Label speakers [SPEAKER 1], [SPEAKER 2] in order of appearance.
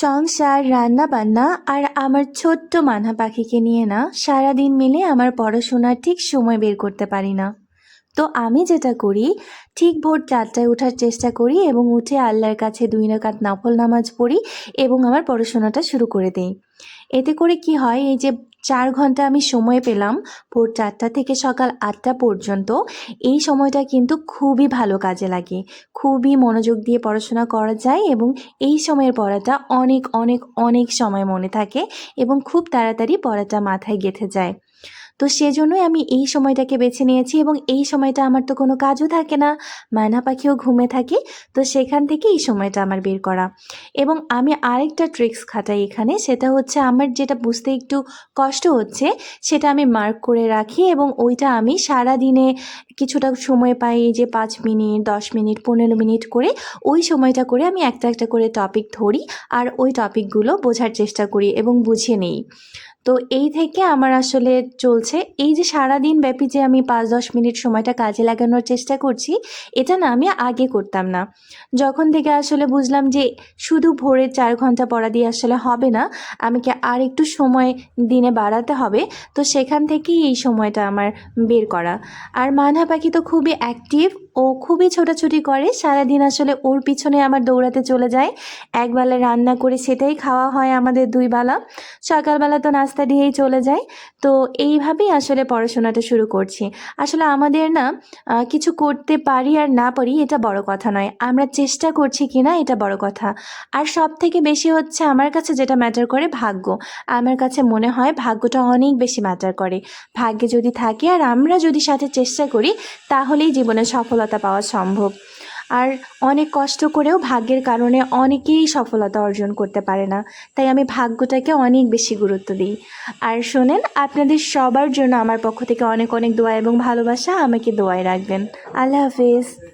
[SPEAKER 1] সংসার, রান্নাবান্না আর আমার ছোট্ট মানহা পাখিকে নিয়ে না সারাদিন মিলে আমার পড়াশোনার ঠিক সময় বের করতে পারি না। তো আমি যেটা করি, ঠিক ভোর চারটায় ওঠার চেষ্টা করি এবং উঠে আল্লাহর কাছে দুই রাকাত নফল নামাজ পড়ি এবং আমার পড়াশোনাটা শুরু করে দিই। এতে করে কি হয়, এই যে চার ঘণ্টা আমি সময় পেলাম ভোর চারটা থেকে সকাল আটটা পর্যন্ত, এই সময়টা কিন্তু খুবই ভালো কাজে লাগে। খুবই মনোযোগ দিয়ে পড়াশোনা করা যায় এবং এই সময়ের পড়াটা অনেক অনেক অনেক সময় মনে থাকে এবং খুব তাড়াতাড়ি পড়াটা মাথায় গেঁথে যায়। তো সেজন্যই আমি এই সময়টাকে বেছে নিয়েছি এবং এই সময়টা আমার তো কোনো কাজও থাকে না মায়না পাখিও ঘুমে থাকে, তো সেখান থেকে এই সময়টা আমার বের করা। এবং আমি আরেকটা ট্রিক্স খাটাই এখানে, সেটা হচ্ছে আমার যেটা বুঝতে একটু কষ্ট হচ্ছে, সেটা আমি মার্ক করে রাখি এবং ওইটা আমি সারা দিনে কিছুটা সময় পাই যে পাঁচ মিনিট, দশ মিনিট, পনেরো মিনিট করে, ওই সময়টা করে আমি একটা একটা করে টপিক ধরি, আর ওই টপিকগুলো বোঝার চেষ্টা করি এবং বুঝে নেই। তো এই থেকে আমার আসলে চলছে। এই যে সারা দিন ব্যাপী যে আমি পাঁচ দশ মিনিট সময়টা কাজে লাগানোর চেষ্টা করছি, এটা না আমি আগে করতাম না। যখন থেকে আসলে বুঝলাম যে শুধু ভোরে চার ঘণ্টা পড়া দিয়ে আসলে হবে না, আমাকে আর একটু সময় দিনে বাড়াতে হবে, তো সেখান থেকেই এই সময়টা আমার বের করা। আর মানহা পাখি তো খুবই অ্যাক্টিভ ও খুবই ছোটাছুটি করে, সারাদিন আসলে ওর পিছনে আমার দৌড়াতে চলে যায়। একবেলা রান্না করে সেটাই খাওয়া হয় আমাদের দুই বেলা। সকালবেলা তো নাস্তা দিয়েই চলে যায়। তো এইভাবেই আসলে পড়াশোনাটা শুরু করছি। আসলে আমাদের না কিছু করতে পারি আর না পারি এটা বড় কথা নয়। আমরা চেষ্টা করছি কি না এটা বড় কথা। আর সব থেকে বেশি হচ্ছে আমার কাছে যেটা ম্যাটার করে ভাগ্য। আমার কাছে মনে হয় ভাগ্যটা অনেক বেশি ম্যাটার করে। ভাগ্যে যদি থাকে আর আমরা যদি সাথে চেষ্টা করি, তাহলেই জীবনে সফলতা পাওয়া সম্ভব। আর অনেক কষ্ট করেও ভাগ্যের কারণে অনেকেই সফলতা অর্জন করতে পারে না। তাই আমি ভাগ্যটাকে অনেক বেশি গুরুত্ব দিই। আর শোনেন, আপনাদের সবার জন্য আমার পক্ষ থেকে অনেক অনেক দোয়া এবং ভালোবাসা। আমাকে দোয়ায় রাখবেন। আল্লাহ হাফিজ।